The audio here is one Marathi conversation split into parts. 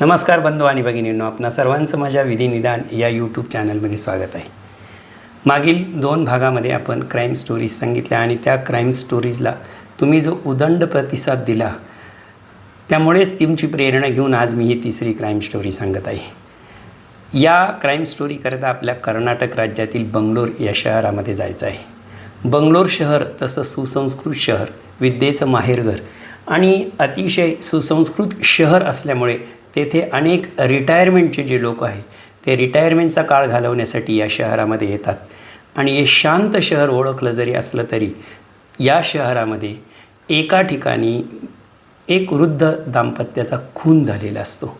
नमस्कार बंधू आणि भगिनींनो आपणा सर्वांचं माझ्या विधिनिदान या यूट्यूब चॅनलमध्ये स्वागत आहे. मागील दोन भागामध्ये आपण क्राईम स्टोरीज सांगितल्या आणि त्या क्राईम स्टोरीजला तुम्ही जो उदंड प्रतिसाद दिला त्यामुळेच तुमची प्रेरणा घेऊन आज मी ही तिसरी क्राईम स्टोरी सांगत आहे. या क्राईम स्टोरीकरता आपल्या कर्नाटक राज्यातील बंगलोर या शहरामध्ये जायचं आहे. बंगलोर शहर तसं सुसंस्कृत शहर विद्येचं माहेरघर आणि अतिशय सुसंस्कृत शहर असल्यामुळे तेथे अनेक रिटायरमेंटचे जे लोक आहे ते रिटायरमेंटचा काळ घालवण्यासाठी या शहरामध्ये येतात. आणि हे शांत शहर ओळखलं जरी असलं तरी या शहरामध्ये एका ठिकाणी एक वृद्ध दाम्पत्याचा खून झालेला असतो.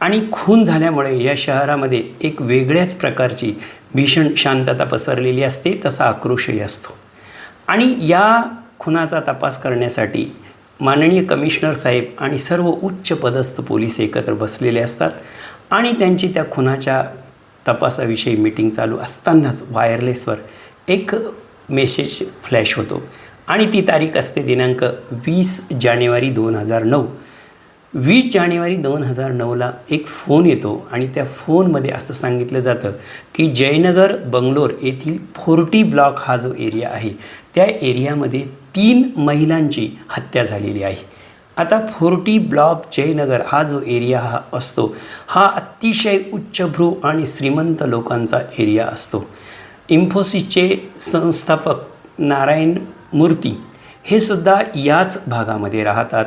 आणि खून झाल्यामुळे या शहरामध्ये एक वेगळ्याच प्रकारची भीषण शांतता पसरलेली असते तसा आक्रोशही असतो. आणि या खुनाचा तपास करण्यासाठी माननीय कमिशनर साहेब आणि सर्व उच्च पदस्थ पोलीस एकत्र बसलेले असतात आणि त्यांची त्या खुनाच्या तपासाविषयी मीटिंग चालू असतानाच वायरलेसवर एक मेसेज फ्लॅश होतो. आणि ती तारीख असते दिनांक वीस जानेवारी दोन हजार नऊ. वीस जानेवारी दोन हजार नऊला एक फोन येतो आणि त्या फोनमध्ये असं सांगितलं जातं की जयनगर बंगलोर येथील फोर्टी ब्लॉक हा जो एरिया आहे त्या एरियामध्ये तीन महिलांची हत्या झालेली आहे. आता फोर्टी ब्लॉक जयनगर हा जो एरिया हा असतो हा अतिशय उच्चभ्रू आणि श्रीमंत लोकांचा एरिया असतो. इन्फोसिसचे संस्थापक नारायण मूर्ती हे सुद्धा याच भागामध्ये राहतात.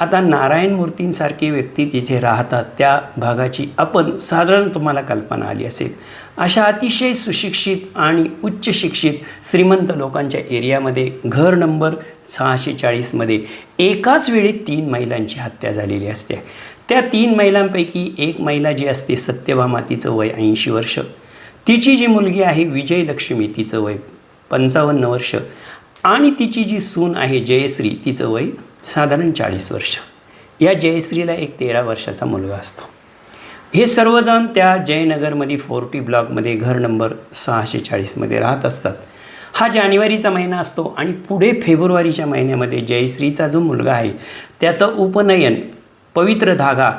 आता नारायण मूर्तींसारखी व्यक्ती तिथे राहतात त्या भागाची आपण साधारण तुम्हाला कल्पना आली असेल. अशा अतिशय सुशिक्षित आणि उच्च शिक्षित श्रीमंत लोकांच्या एरियामध्ये घर नंबर सहाशे चाळीसमध्ये एकाच वेळी तीन महिलांची हत्या झालेली असते. त्या तीन महिलांपैकी एक महिला जी असते सत्यभामा तिचं वय ऐंशी वर्ष. तिची जी मुलगी आहे विजयलक्ष्मी तिचं वय पंचावन्न वर्ष. आणि तिची जी सून आहे जयश्री तिचं वय साधारण चाळीस वर्ष. या जयश्रीला एक तेरा वर्षाचा मुलगा असतो. हे सर्वजण त्या जयनगरमध्ये फोर्टी ब्लॉकमध्ये घर नंबर सहाशे चाळीसमध्ये राहत असतात. हा जानेवारीचा महिना असतो आणि पुढे फेब्रुवारीच्या महिन्यामध्ये जयश्रीचा जो मुलगा आहे त्याचं उपनयन पवित्र धागा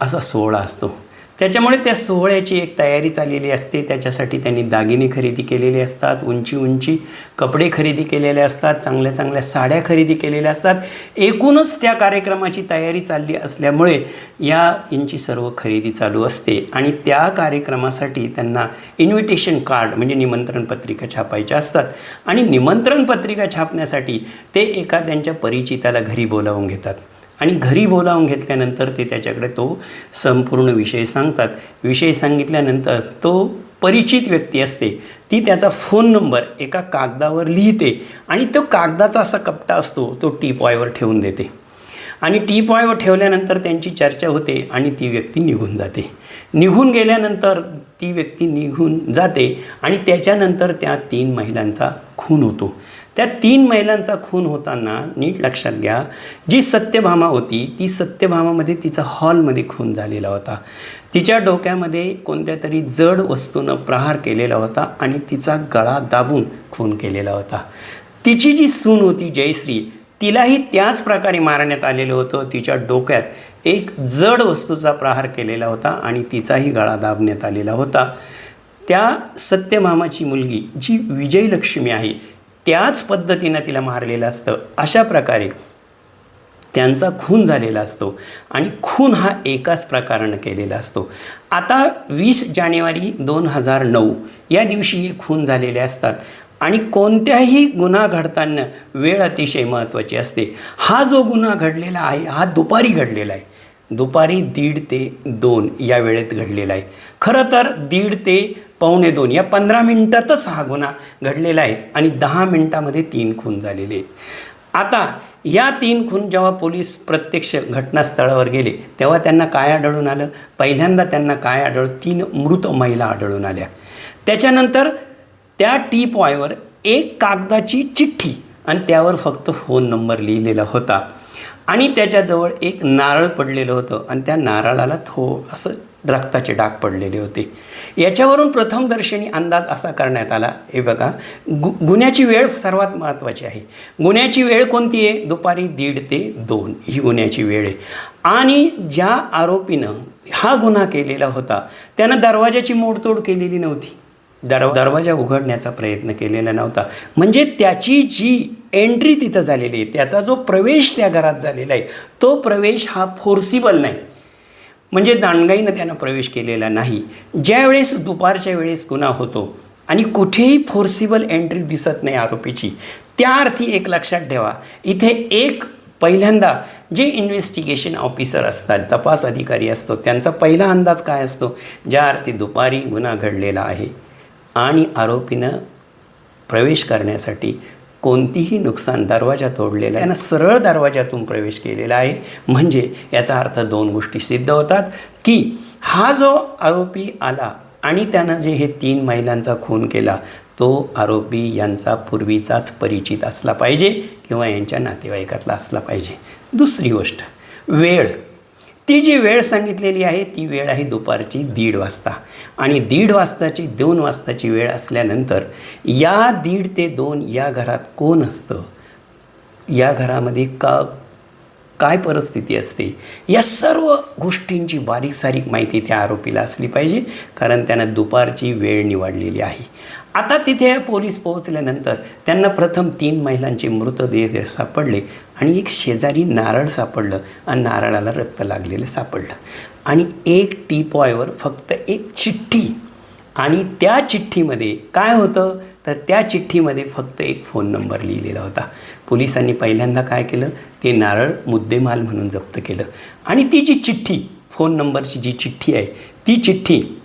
असा सोहळा असतो. त्याच्यामुळे त्या सोहळ्याची एक तयारी चाललेली असते. त्याच्यासाठी त्यांनी दागिने खरेदी केलेले असतात उंची उंची कपडे खरेदी केलेले असतात चांगल्या चांगल्या साड्या खरेदी केलेल्या असतात. एकूणच त्या कार्यक्रमाची तयारी चालली असल्यामुळे या यांची सर्व खरेदी चालू असते. आणि त्या कार्यक्रमासाठी त्यांना इन्व्हिटेशन कार्ड म्हणजे निमंत्रण पत्रिका छापायच्या असतात. आणि निमंत्रण पत्रिका छापण्यासाठी ते एका त्यांच्या परिचिताला घरी बोलावून घेतात. आणि घरी बोलावून घेतल्यानंतर ते त्याच्याकडे तो संपूर्ण विषय सांगतात. विषय सांगितल्यानंतर तो परिचित व्यक्ती असते. ती त्याचा फोन नंबर एका कागदावर लिहिते आणि तो कागदाचा असा कपटा असतो तो टीपॉयवर ठेवून देते. आणि टीपॉयवर ठेवल्यानंतर त्यांची चर्चा होते आणि ती व्यक्ती निघून जाते. निघून गेल्यानंतर ती व्यक्ती निघून जाते आणि त्याच्यानंतर त्या तीन महिलांचा खून होतो. त्या तीन महिलांचा खून होताना नीट लक्षात घ्या जी सत्यभामा होती ती सत्यभामामध्ये तिचा हॉलमध्ये खून झालेला होता. तिच्या डोक्यामध्ये कोणत्या तरी जड वस्तूनं प्रहार केलेला होता आणि तिचा गळा दाबून खून केलेला होता. तिची जी सून होती जयश्री तिलाही त्याच प्रकारे मारण्यात आलेलं होतं. तिच्या डोक्यात एक जड वस्तूचा प्रहार केलेला होता आणि तिचाही गळा दाबण्यात आलेला होता. त्या सत्यमामाची मुलगी जी विजयलक्ष्मी आहे त्याच पद्धतीनं तिला मारलेलं असतं. अशा प्रकारे त्यांचा खून झालेला असतो आणि खून हा एकाच प्रकारानं केलेला असतो. आता वीस जानेवारी दोन हजार नऊ या दिवशी हे खून झालेले असतात आणि कोणत्याही गुन्हा घडताना वेळ अतिशय महत्त्वाची असते. हा जो गुन्हा घडलेला आहे हा दुपारी घडलेला आहे. दुपारी दीड ते दोन या वेळेत घडलेला आहे. खरं तर दीड ते पावणे दोन या पंधरा मिनटातच हा गुन्हा घडलेला आहे आणि दहा मिनटामध्ये तीन खून झालेले आहेत. आता या तीन खून जेव्हा पोलीस प्रत्यक्ष घटनास्थळावर गेले तेव्हा त्यांना काय आढळून आलं? पहिल्यांदा त्यांना काय आढळ तीन मृत महिला आढळून आल्या. त्याच्यानंतर त्या टी पॉयवर एक कागदाची चिठ्ठी आणि त्यावर फक्त फोन नंबर लिहिलेला होता. आणि त्याच्याजवळ एक नारळ पडलेलं होतं आणि त्या नारळाला थो असं रक्ताचे डाग पडलेले होते. याच्यावरून प्रथमदर्शनी अंदाज असा करण्यात आला. हे बघा गु गुन्ह्याची वेळ सर्वात महत्त्वाची आहे. गुन्ह्याची वेळ कोणती आहे? दुपारी दीड ते दोन ही गुन्ह्याची वेळ आहे. आणि ज्या आरोपीनं हा गुन्हा केलेला होता त्यानं दरवाजाची मोडतोड केलेली नव्हती. दर दरवाजा उघडण्याचा प्रयत्न केलेला नव्हता. म्हणजे त्याची जी एंट्री तिथं झालेली आहे त्याचा जो प्रवेश त्या घरात झालेला आहे तो प्रवेश हा फोर्सिबल नाही. म्हणजे दांडगाईनं त्यानं प्रवेश केलेला नाही. ज्यावेळेस दुपारच्या वेळेस गुन्हा होतो आणि कुठेही फोर्सिबल एंट्री दिसत नाही आरोपीची त्या अर्थी एक लक्षात ठेवा इथे एक पहिल्यांदा जे इन्व्हेस्टिगेशन ऑफिसर असतात तपास अधिकारी असतो त्यांचा पहिला अंदाज काय असतो? ज्या अर्थी दुपारी गुन्हा घडलेला आहे आणि आरोपीनं प्रवेश करण्यासाठी कोणतीही नुकसान दरवाजा तोडलेला आहे. त्यानं सरळ दरवाजातून प्रवेश केलेला आहे. म्हणजे याचा अर्थ दोन गोष्टी सिद्ध होतात की हा जो आरोपी आला आणि त्यानं जे हे तीन महिलांचा खून केला तो आरोपी यांचा पूर्वीचाच परिचित असला पाहिजे किंवा यांच्या नातेवाईकातला असला पाहिजे. दुसरी गोष्ट वेळ. ती जी वेळ सांगितलेली आहे ती वेळ आहे दुपारची दीड वाजता. आणि दीड वाजताची दोन वाजताची वेळ असल्यानंतर या दीड ते दोन या घरात कोण असतं? या घरामध्ये का काय परिस्थिती असते? या सर्व गोष्टींची बारीक सारीक माहिती त्या आरोपीला असली पाहिजे कारण त्यानं दुपारची वेळ निवडलेली आहे. आता तिथे पोलीस पोहोचल्यानंतर त्यांना प्रथम तीन महिलांचे मृतदेह सापडले आणि एक शेजारी नारळ सापडलं आणि नारळाला रक्त लागलेलं सापडलं. आणि एक टीपॉयवर फक्त एक चिठ्ठी आणि त्या चिठ्ठीमध्ये काय होतं? तर त्या चिठ्ठीमध्ये फक्त एक फोन नंबर लिहिलेला होता. पोलिसांनी पहिल्यांदा काय केलं? ते नारळ मुद्देमाल म्हणून जप्त केलं. आणि ती जी चिठ्ठी फोन नंबरची जी चिठ्ठी आहे ती चिठ्ठी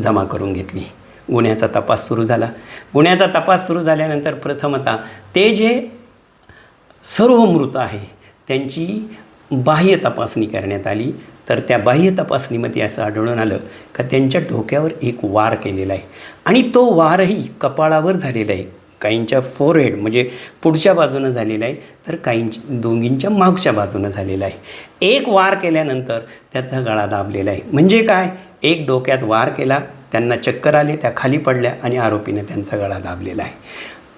जमा करून घेतली. गुन्ह्याचा तपास सुरू झाला. गुन्ह्याचा तपास सुरू झाल्यानंतर प्रथमतः ते जे सर्व मृत आहे त्यांची बाह्य तपासणी करण्यात आली. तर त्या बाह्य तपासणीमध्ये असं आढळून आलं का त्यांच्या डोक्यावर एक वार केलेला आहे. आणि तो वारही कपाळावर झालेला आहे. काहींच्या फोरहेड म्हणजे पुढच्या बाजूनं झालेला आहे तर काहींची दोघींच्या मागच्या बाजूनं झालेला आहे. एक वार केल्यानंतर त्याचा गळा दाबलेला आहे. म्हणजे काय? एक डोक्यात वार केला त्यांना चक्कर आले त्या खाली पडल्या आणि आरोपीने त्यांचा गळा दाबलेला आहे.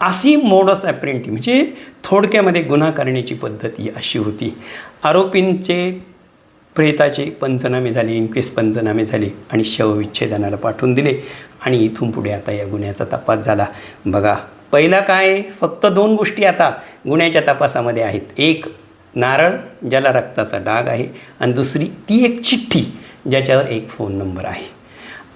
अशी मोडस ॲप्रेंटी म्हणजे थोडक्यामध्ये गुन्हा करण्याची पद्धत ही अशी होती. आरोपींचे प्रेताचे पंचनामे झाले इनकेस पंचनामे झाले आणि शवविच्छेदनाला पाठवून दिले आणि इथून पुढे आता या गुन्ह्याचा तपास झाला. बघा पहिला काय? फक्त दोन गोष्टी आता गुन्ह्याच्या तपासामध्ये आहेत. एक नारळ ज्याला रक्ताचा डाग आहे आणि दुसरी ती एक चिठ्ठी ज्याच्यावर एक फोन नंबर आहे.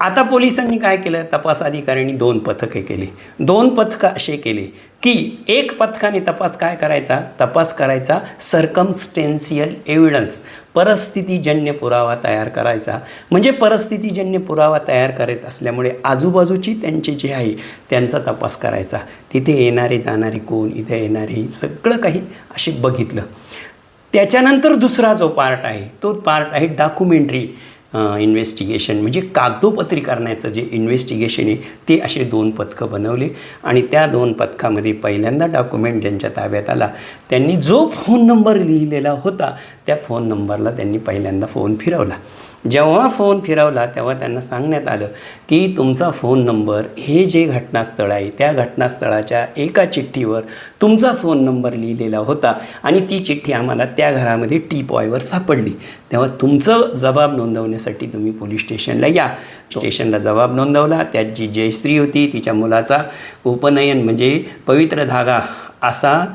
आता पोलिसांनी काय केलं? तपास अधिकाऱ्यांनी दोन पथके केली. दोन पथकं असे केले की एक पथकाने तपास काय करायचा? तपास करायचा सरकमस्टेन्शियल एव्हिडन्स परिस्थितीजन्य पुरावा तयार करायचा. म्हणजे परिस्थितीजन्य पुरावा तयार करत असल्यामुळे आजूबाजूची त्यांचे जे आहे त्यांचा तपास करायचा. तिथे येणारे जाणारे कोण? इथे येणारे सगळं काही असे बघितलं. त्याच्यानंतर दुसरा जो पार्ट आहे तो पार्ट आहे डॉक्युमेंटरी इन्व्हेस्टिगेशन म्हणजे कागदोपत्री करण्याचं जे इन्व्हेस्टिगेशन आहे ते असे दोन पथकं बनवले. आणि त्या दोन पथकामध्ये पहिल्यांदा डॉक्युमेंट ज्यांच्या ताब्यात आला त्यांनी जो फोन नंबर लिहिलेला होता त्या फोन नंबरला त्यांनी पहिल्यांदा फोन फिरवला. जेव्हा फोन फिरवला तेव्हा त्यांना सांगण्यात आलं की तुमचा फोन नंबर हे जे घटनास्थळ आहे त्या घटनास्थळाच्या एका चिठ्ठीवर तुमचा फोन नंबर लिहिलेला होता आणि ती चिठ्ठी आम्हाला त्या घरामध्ये टी पॉयवर सापडली. तेव्हा तुमचं जबाब नोंदवण्यासाठी तुम्ही पोलीस स्टेशनला या. स्टेशनला जबाब नोंदवला. त्यात जी जयश्री होती तिच्या मुलाचा उपनयन म्हणजे पवित्र धागा असा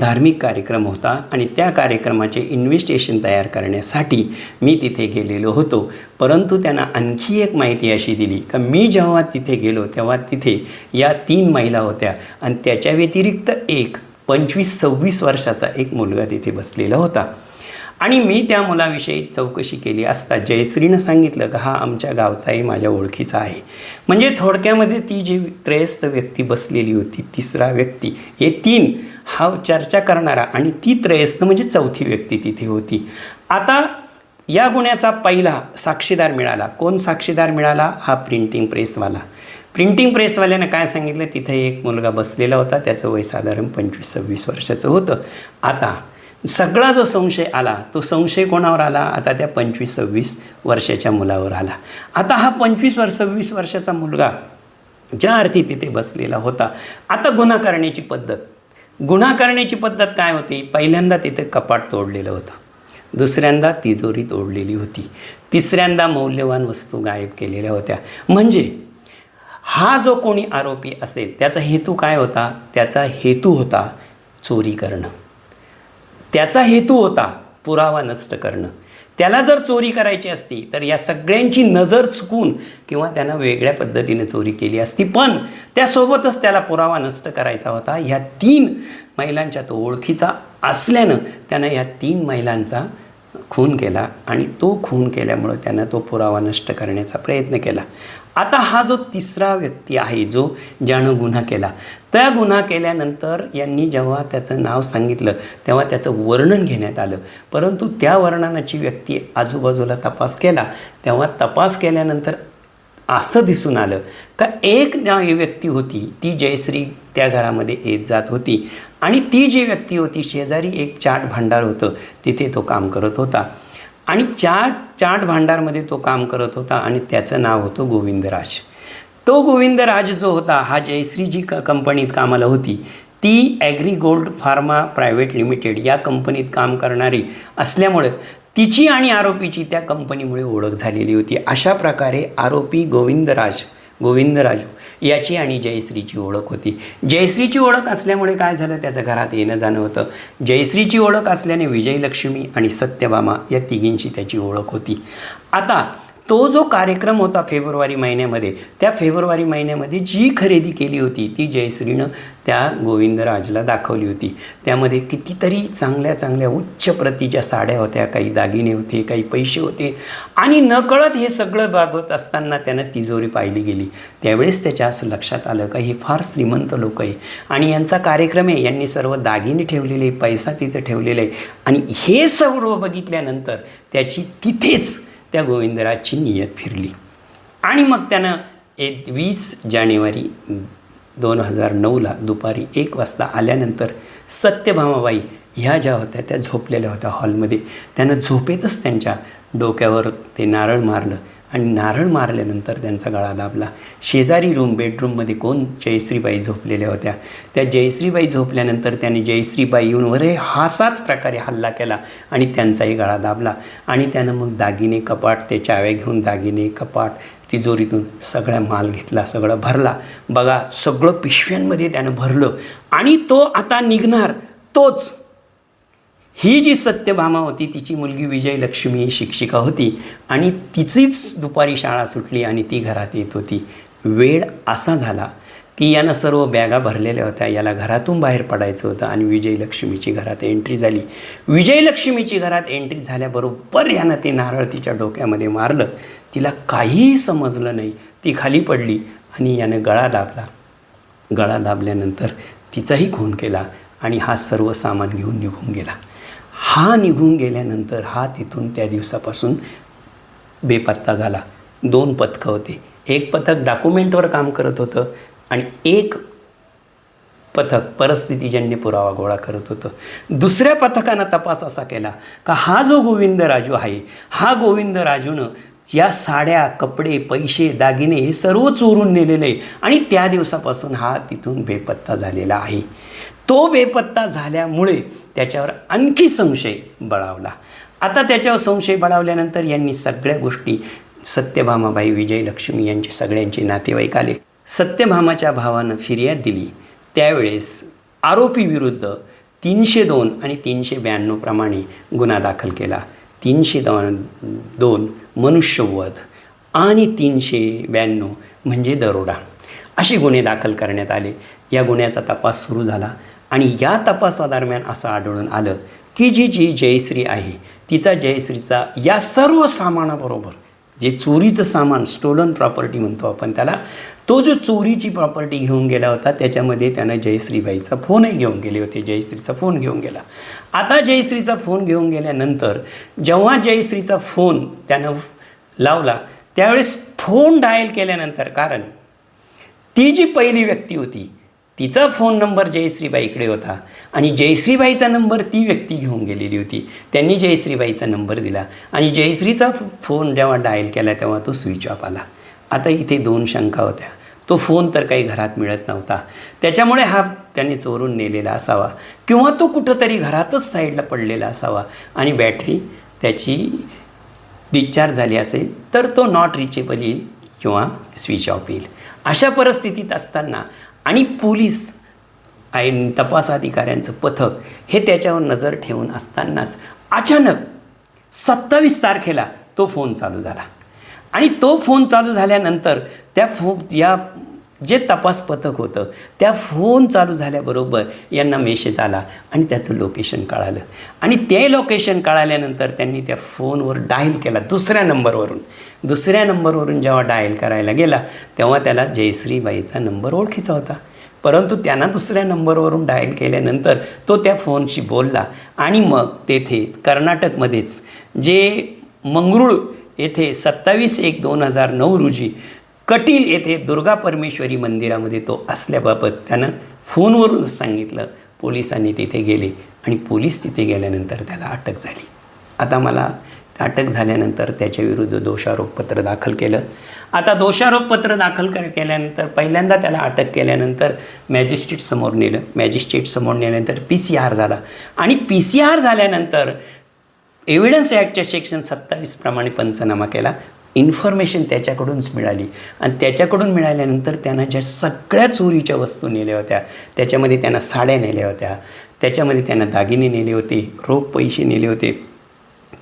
धार्मिक कार्यक्रम होता आणि त्या कार्यक्रमाचे इन्व्हेस्टेशन तयार करण्यासाठी मी तिथे गेलेलो होतो. परंतु त्यांना आणखी एक माहिती अशी दिली का मी जेव्हा तिथे गेलो तेव्हा तिथे या तीन महिला होत्या आणि त्याच्या व्यतिरिक्त एक पंचवीस सव्वीस वर्षाचा एक मुलगा तिथे बसलेला होता. आणि मी त्या मुलाविषयी चौकशी केली असता जयश्रीनं सांगितलं का हा आमच्या गावचाही माझ्या ओळखीचा आहे. म्हणजे थोडक्यामध्ये ती जी त्रयस्थ व्यक्ती बसलेली होती तिसरा व्यक्ती हे तीन हा चर्चा करणारा आणि ती त्रयस्थ म्हणजे चौथी व्यक्ती तिथे होती. आता या गुन्ह्याचा पहिला साक्षीदार मिळाला. कोण साक्षीदार मिळाला? हा प्रिंटिंग प्रेसवाला प्रिंटिंग प्रेसवाल्यानं काय सांगितलं? तिथे एक मुलगा बसलेला होता. त्याचं वय साधारण पंचवीस सव्वीस वर्षाचं होतं. आता सगळा जो संशय आला तो संशय कोणावर आला? आता त्या पंचवीस सव्वीस वर्षाच्या मुलावर आला. आता हा पंचवीस वर्ष सव्वीस वर्षाचा मुलगा ज्या अर्थी तिथे बसलेला होता. आता गुन्हा करण्याची पद्धत. गुन्हा करण्याची पद्धत काय होती? पहिल्यांदा तिथे कपाट तोडलेलं होतं. दुसऱ्यांदा तिजोरी तोडलेली होती. तिसऱ्यांदा मौल्यवान वस्तू गायब केलेल्या होत्या. म्हणजे हा जो कोणी आरोपी असेल त्याचा हेतू काय होता? त्याचा हेतू होता चोरी करणं. त्याचा हेतू होता पुरावा नष्ट करणं. त्याला जर चोरी करायची असती तर या सगळ्यांची नजर चुकून किंवा त्यानं वेगळ्या पद्धतीने चोरी केली असती. पण त्यासोबतच त्याला पुरावा नष्ट करायचा होता. ह्या तीन महिलांच्या तो ओळखीचा असल्यानं त्यानं या तीन महिलांचा खून केला आणि तो खून केल्यामुळं त्यानं तो पुरावा नष्ट करण्याचा प्रयत्न केला. आता हा जो तिसरा व्यक्ती आहे जो ज्यानं गुन्हा केला त्या गुन्हा केल्यानंतर यांनी जेव्हा त्याचं नाव सांगितलं तेव्हा त्याचं वर्णन घेण्यात आलं. परंतु त्या वर्णनाची व्यक्ती आजूबाजूला तपास केला. तेव्हा तपास केल्यानंतर असं दिसून आलं. का एक व्यक्ती होती ती जयश्री त्या घरामध्ये येत जात होती. आणि ती जी व्यक्ती होती शेजारी एक चाट भांडार होतं. तिथे तो काम करत होता. आणि चा चाट भांडारमध्ये तो काम करत होता आणि त्याचं नाव होतं गोविंदराज. तो गोविंदराज जो होता हा जयश्री जी क कंपनीत कामाला होती. ती agri gold pharma private limited या कंपनीत काम करणारी असल्यामुळं तिची आणि आरोपीची त्या कंपनीमुळे ओळख झालेली होती. अशा प्रकारे आरोपी गोविंदराज गोविंदराजू याची आणि जयश्रीची ओळख होती. जयश्रीची ओळख असल्यामुळे काय झालं? त्याचं घरात येणं जाणं होतं. जयश्रीची ओळख असल्याने विजयलक्ष्मी आणि सत्यभामा या तिघींची त्याची ओळख होती. आता तो जो कार्यक्रम होता फेब्रुवारी महिन्यामध्ये त्या फेब्रुवारी महिन्यामध्ये जी खरेदी केली होती ती जयश्रीनं त्या गोविंदराजला दाखवली होती. त्यामध्ये कितीतरी चांगल्या चांगल्या उच्च प्रतीच्या साड्या होत्या काही दागिने होते काही पैसे होते. आणि नकळत हे सगळं बागवत असताना त्यानं तिजोरी पाहिली गेली. त्यावेळेस त्याच्या असं लक्षात आलं का हे फार श्रीमंत लोक आहे. आणि यांचा कार्यक्रम आहे यांनी सर्व दागिने ठेवलेले पैसा तिथं ठेवलेला आहे. आणि हे सर्व बघितल्यानंतर त्याची तिथेच त्या गोविंदराजची नियत फिरली. आणि मग त्यानं एक वीस जानेवारी दोन हजार नऊला दुपारी एक वाजता आल्यानंतर सत्यभामाबाई ह्या ज्या होत्या त्या झोपलेल्या होत्या हॉलमध्ये त्यानं झोपेतच त्यांच्या डोक्यावर ते नारळ मारलं. आणि नारळ मारल्यानंतर त्यांचा गळा दाबला. शेजारी रूम बेडरूममध्ये कोण? जयश्रीबाई झोपलेल्या होत्या. त्या जयश्रीबाई झोपल्यानंतर त्याने जयश्रीबाई येऊन वरे हासाच प्रकारे हल्ला केला आणि त्यांचाही गळा दाबला. आणि त्यानं मग दागिने कपाट ते चाव्या घेऊन दागिने कपाट तिजोरीतून सगळा माल घेतला सगळं भरला. बघा सगळं पिशव्यांमध्ये त्यानं भरलं. आणि तो आता निघणार. तोच ही जी सत्यभामा होती तिची मुलगी विजयलक्ष्मी ही शिक्षिका होती आणि तिचीच दुपारी शाळा सुटली आणि ती घरात येत होती. वेळ असा झाला की यानं सर्व बॅगा भरलेल्या होत्या याला घरातून बाहेर पडायचं होतं आणि विजयलक्ष्मीची घरात एंट्री झाली. विजयलक्ष्मीची घरात एंट्री झाल्याबरोबर यानं ते नारळ तिच्या डोक्यामध्ये मारलं. तिला काहीही समजलं नाही. ती खाली पडली आणि यानं गळा दाबला. गळा दाबल्यानंतर तिचाही खून केला आणि हा सर्व सामान घेऊन निघून गेला. हा निघून गेल्यानंतर हा तिथून त्या दिवसापासून बेपत्ता झाला. दोन पथकं होते. एक पथक डॉक्युमेंटवर काम करत होतं आणि एक पथक परिस्थितीजन्य पुरावा गोळा करत होतं. दुसऱ्या पथकानं तपास असा केला का हा जो गोविंद राजू आहे हा गोविंद राजूनं या साड्या कपडे पैसे दागिने हे सर्व चोरून नेलेले आणि त्या दिवसापासून हा तिथून बेपत्ता झालेला आहे. तो बेपत्ता झाल्यामुळे त्याच्यावर आणखी संशय बळावला. आता त्याच्यावर संशय बळावल्यानंतर यांनी सगळ्या गोष्टी सत्यभामाबाई विजयलक्ष्मी यांचे सगळ्यांचे नातेवाईक आले. सत्यभामाच्या भावानं फिर्याद दिली. त्यावेळेस आरोपीविरुद्ध तीनशे दोन आणि तीनशे ब्याण्णव प्रमाणे गुन्हा दाखल केला. तीनशे दोन दोन मनुष्यवध आणि तीनशे ब्याण्णव म्हणजे दरोडा असे गुन्हे दाखल करण्यात आले. या गुन्ह्याचा तपास सुरू झाला. आणि या तपासादरम्यान असं आढळून आलं की जी जी जयश्री आहे तिचा जयश्रीचा या सर्व सामानाबरोबर जे चोरीचं सामान स्टोलन प्रॉपर्टी म्हणतो आपण त्याला तो जो चोरीची प्रॉपर्टी घेऊन गेला होता त्याच्यामध्ये त्यानं जयश्रीबाईचा फोनही घेऊन गेले होते जयश्रीचा फोन घेऊन गेला. आता जयश्रीचा फोन घेऊन गेल्यानंतर जेव्हा जयश्रीचा फोन त्यानं लावला त्यावेळेस फोन डायल केल्यानंतर कारण ती जी पहिली व्यक्ती होती तिचा फोन नंबर जयश्रीबाईकडे होता. आणि जयश्रीबाईचा नंबर ती व्यक्ती घेऊन गेलेली होती. त्यांनी जयश्रीबाईचा नंबर दिला. आणि जयश्रीचा फोन जेव्हा डायल केला तेव्हा तो स्विच ऑफ आला. आता इथे दोन शंका होत्या. तो फोन तर काही घरात मिळत नव्हता. त्याच्यामुळे हा त्यांनी चोरून नेलेला असावा. किंवा तो कुठंतरी घरातच साईडला पडलेला असावा. आणि बॅटरी त्याची डिस्चार्ज झाली असेल तर तो नॉट रिचेबल येईल किंवा स्विच ऑफ येईल. अशा परिस्थितीत असताना आणि पोलीस आणि तपास अधिकाऱ्यांचं पथक हे त्याच्यावर नजर ठेवून असतानाच अचानक सत्तावीस तारखेला तो फोन चालू झाला. आणि तो फोन चालू झाल्यानंतर त्या फो या जे तपास पथक होतं त्या फोन चालू झाल्याबरोबर यांना मेसेज आला आणि त्याचं लोकेशन कळालं. आणि ते लोकेशन कळाल्यानंतर त्यांनी त्या फोनवर डायल केला दुसऱ्या नंबरवरून दुसऱ्या नंबरवरून जेव्हा डायल करायला गेला तेव्हा त्याला जयश्रीबाईचा नंबर ओळखीचा होता. परंतु त्यांना दुसऱ्या नंबरवरून डायल केल्यानंतर तो त्या फोनशी बोलला आणि मग तेथे कर्नाटकमध्येच जे मंगरूळ येथे सत्तावीस एक दोन हजार नऊ रोजी कटील येथे दुर्गा परमेश्वरी मंदिरामध्ये तो असल्याबाबत त्यानं फोनवरून सांगितलं. पोलिसांनी तिथे गेले आणि पोलीस तिथे गेल्यानंतर त्याला अटक झाली. आता मला अटक झाल्यानंतर त्याच्या विरुद्ध दोषारोपपत्र दाखल केलं. आता दोषारोपपत्र दाखल कर केल्यानंतर पहिल्यांदा त्याला अटक केल्यानंतर मॅजिस्ट्रेटसमोर नेलं. मॅजिस्ट्रेटसमोर नेल्यानंतर पी सी आर झाला. आणि पी सी आर झाल्यानंतर एव्हिडन्स ॲक्टच्या सेक्शन सत्तावीसप्रमाणे पंचनामा केला. इन्फॉर्मेशन त्याच्याकडूनच मिळाली. आणि त्याच्याकडून मिळाल्यानंतर त्यानं ज्या सगळ्या चोरीच्या वस्तू नेल्या होत्या त्याच्यामध्ये त्यानं साड्या नेल्या होत्या त्याच्यामध्ये त्यानं दागिने नेले होते रोख पैसे नेले होते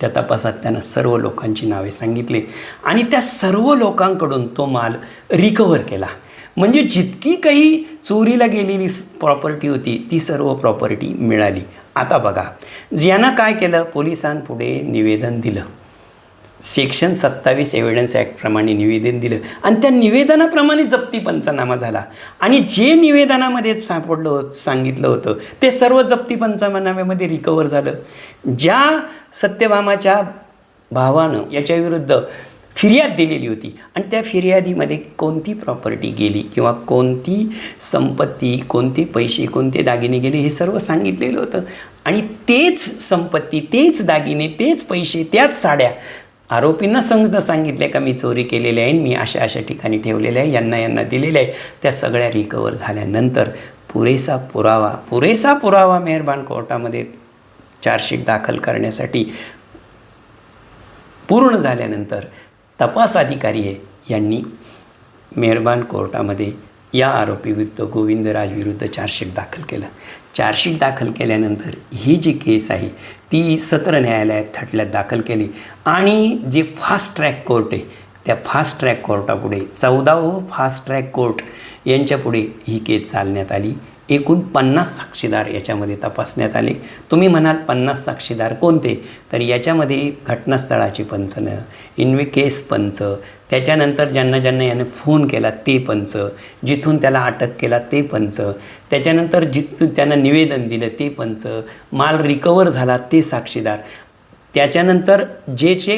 त्या तपासात त्यानं सर्व लोकांची नावे सांगितली आणि त्या सर्व लोकांकडून तो माल रिकवर केला. म्हणजे जितकी काही चोरीला गेलेली प्रॉपर्टी होती ती सर्व प्रॉपर्टी मिळाली. आता बघा ज्यानं काय केलं पोलिसांपुढे निवेदन दिलं. सेक्शन सत्तावीस एव्हिडन्स ॲक्टप्रमाणे निवेदन दिलं. आणि त्या निवेदनाप्रमाणे जप्ती पंचनामा झाला. आणि जे निवेदनामध्ये सापडलं होत सांगितलं होतं ते सर्व जप्ती पंचनाम्यामध्ये रिकवर झालं. ज्या सत्यभामाच्या भावानं याच्याविरुद्ध फिर्याद दिलेली होती आणि त्या फिर्यादीमध्ये कोणती प्रॉपर्टी गेली किंवा कोणती संपत्ती कोणते पैसे कोणते दागिने गेले हे सर्व सांगितलेलं होतं. आणि तेच संपत्ती तेच दागिने तेच पैसे त्याच साड्या आरोपींना समजणं सांगितलं का मी चोरी केलेली आहे मी अशा अशा ठिकाणी ठेवलेल्या आहे यांना यांना दिलेल्या आहे. त्या सगळ्या रिकवर झाल्यानंतर पुरेसा पुरावा पुरेसा पुरावा मेहरबान कोर्टामध्ये चार्जशीट दाखल करण्यासाठी पूर्ण झाल्यानंतर तपास अधिकारी आहे यांनी मेहरबान कोर्टामध्ये या आरोपीविरुद्ध गोविंदराज विरुद्ध चार्जशीट दाखल केलं. चार्जशीट दाखल केल्यानंतर ही जी केस आहे ती सत्र न्यायालयात खटल्यात दाखल केली. आणि जे फास्ट ट्रॅक कोर्ट आहे त्या फास्ट ट्रॅक कोर्टापुढे चौदावं फास्ट ट्रॅक कोर्ट यांच्यापुढे ही केस चालण्यात आली. एकूण पन्नास साक्षीदार याच्यामध्ये तपासण्यात आले. तुम्ही म्हणाल पन्नास साक्षीदार कोणते? तर याच्यामध्ये घटनास्थळाची पंचनं इन्वे केस पंच त्याच्यानंतर ज्यांना ज्यांना यानं फोन केला ते पंच जिथून त्याला अटक केला ते पंच त्याच्यानंतर जिथून त्यांना निवेदन दिलं ते पंच माल रिकवर झाला ते साक्षीदार. त्याच्यानंतर जे जे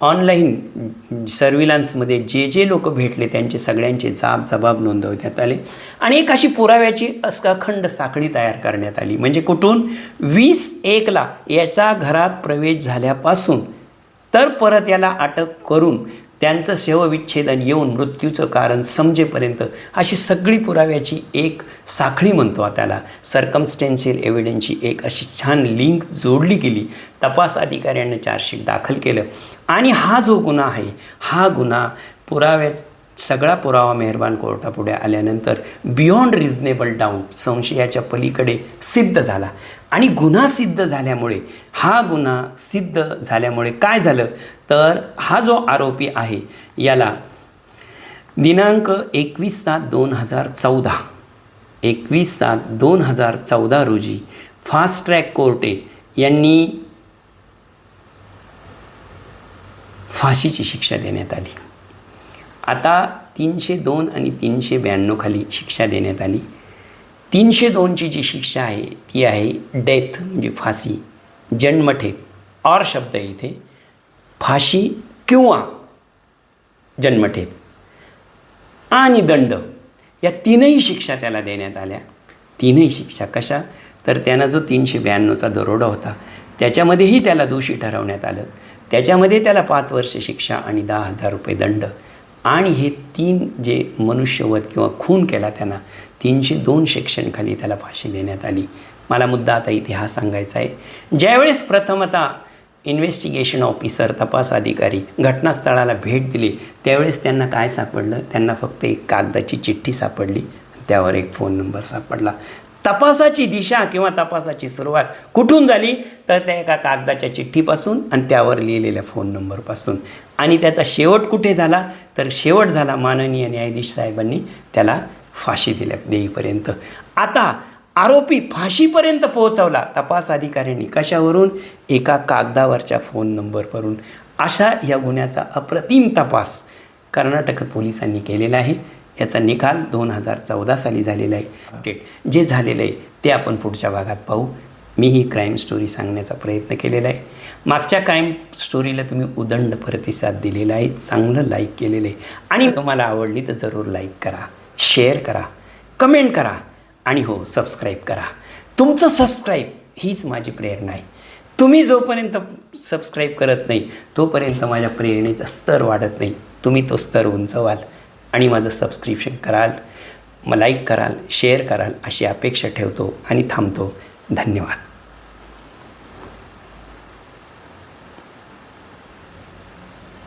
ऑनलाईन सर्विलान्समध्ये जे जे लोक भेटले त्यांचे सगळ्यांचे जाब जबाब नोंदवण्यात आले आणि एक अशी पुराव्याची अस्काखंड साखळी तयार करण्यात आली. म्हणजे कुठून? वीस एकला याचा घरात प्रवेश झाल्यापासून तर परत याला अटक करून त्यांचं शवविच्छेदन येऊन मृत्यूचं कारण समजेपर्यंत अशी सगळी पुराव्याची एक साखळी म्हणतो त्याला. सर्कमस्टेन्शियल एव्हिडन्सची एक अशी छान लिंक जोडली गेली. तपास अधिकाऱ्यांनी चार्जशीट दाखल केलं. आणि हा जो गुन्हा आहे हा गुन्हा पुराव्या सगळा पुरावा मेहरबान कोर्टापुढे आल्यानंतर बियॉन्ड रिझनेबल डाऊट संशयाच्या पलीकडे सिद्ध झाला. आणि गुन्हा सिद्ध झाल्यामुळे हा गुन्हा सिद्ध झाल्यामुळे काय झालं? तर हा जो आरोपी आहे याला दिनांक एकवीस सात दोन हजार चौदा एकवीस सात दोन हजार चौदा रोजी फास्ट ट्रॅक कोर्टे यांनी फाशीची शिक्षा देण्यात आली. आता तीनशे दोन आणि तीनशे ब्याण्णव खाली शिक्षा देण्यात आली. तीनशे दोनची जी शिक्षा आहे ती आहे डेथ म्हणजे फाशी. जन्मठेप और शब्द आहे इथे. फाशी किंवा जन्मठेप. आणि दंड या तीनही शिक्षा त्याला देण्यात आल्या. तीनही शिक्षा कशा? तर त्यानं जो तीनशे ब्याण्णवचा दरोडा होता त्याच्यामध्येही त्याला दोषी ठरवण्यात आलं. त्याच्यामध्ये त्याला पाच वर्ष शिक्षा आणि दहा हजार रुपये दंड. आणि हे तीन जे मनुष्यवध किंवा खून केला त्यांना तीनशे दोन सेक्शनखाली त्याला फाशी देण्यात आली. मला मुद्दा आता इथे हा सांगायचा आहे. ज्यावेळेस प्रथमता इन्व्हेस्टिगेशन ऑफिसर तपास अधिकारी घटनास्थळाला भेट दिली त्यावेळेस त्यांना काय सापडलं? त्यांना फक्त एक कागदाची चिठ्ठी सापडली. त्यावर एक फोन नंबर सापडला. तपासाची दिशा किंवा तपासाची सुरुवात कुठून झाली? तर त्या एका कागदाच्या चिठ्ठीपासून आणि त्यावर लिहिलेल्या फोन नंबरपासून आणि त्याचा शेवट कुठे झाला? तर शेवट झाला माननीय न्यायाधीश साहेबांनी त्याला फाशी दिल्या देईपर्यंत. आता आरोपी फाशीपर्यंत पोहोचवला. तपास अधिकाऱ्यांनी कशावरून? एका कागदावरच्या फोन नंबरवरून अशा या गुन्ह्याचा अप्रतिम तपास कर्नाटक पोलिसांनी केलेला आहे. याचा निकाल दोन हजार चौदा साली झालेला आहे. अपडेट जे झालेलं आहे ते आपण पुढच्या भागात पाहू. मी ही क्राईम स्टोरी सांगण्याचा प्रयत्न केलेला आहे. मागच्या क्राईम स्टोरीला तुम्ही उदंड प्रतिसाद दिलेला आहे. चांगलं लाईक केलेलं आहे. आणि तुम्हाला आवडली तर जरूर लाईक करा शेअर करा कमेंट करा आणि हो सबस्क्राईब करा. तुमचं सबस्क्राईब हीच माझी प्रेरणा आहे. तुम्ही जोपर्यंत सबस्क्राईब करत नाही तोपर्यंत माझ्या प्रेरणेचा स्तर वाढत नाही. तुम्ही तो स्तर उंचवाल. आणि माझं सबस्क्रिप्शन कराल मग लाईक कराल शेअर कराल अशी अपेक्षा ठेवतो आणि थांबतो. धन्यवाद.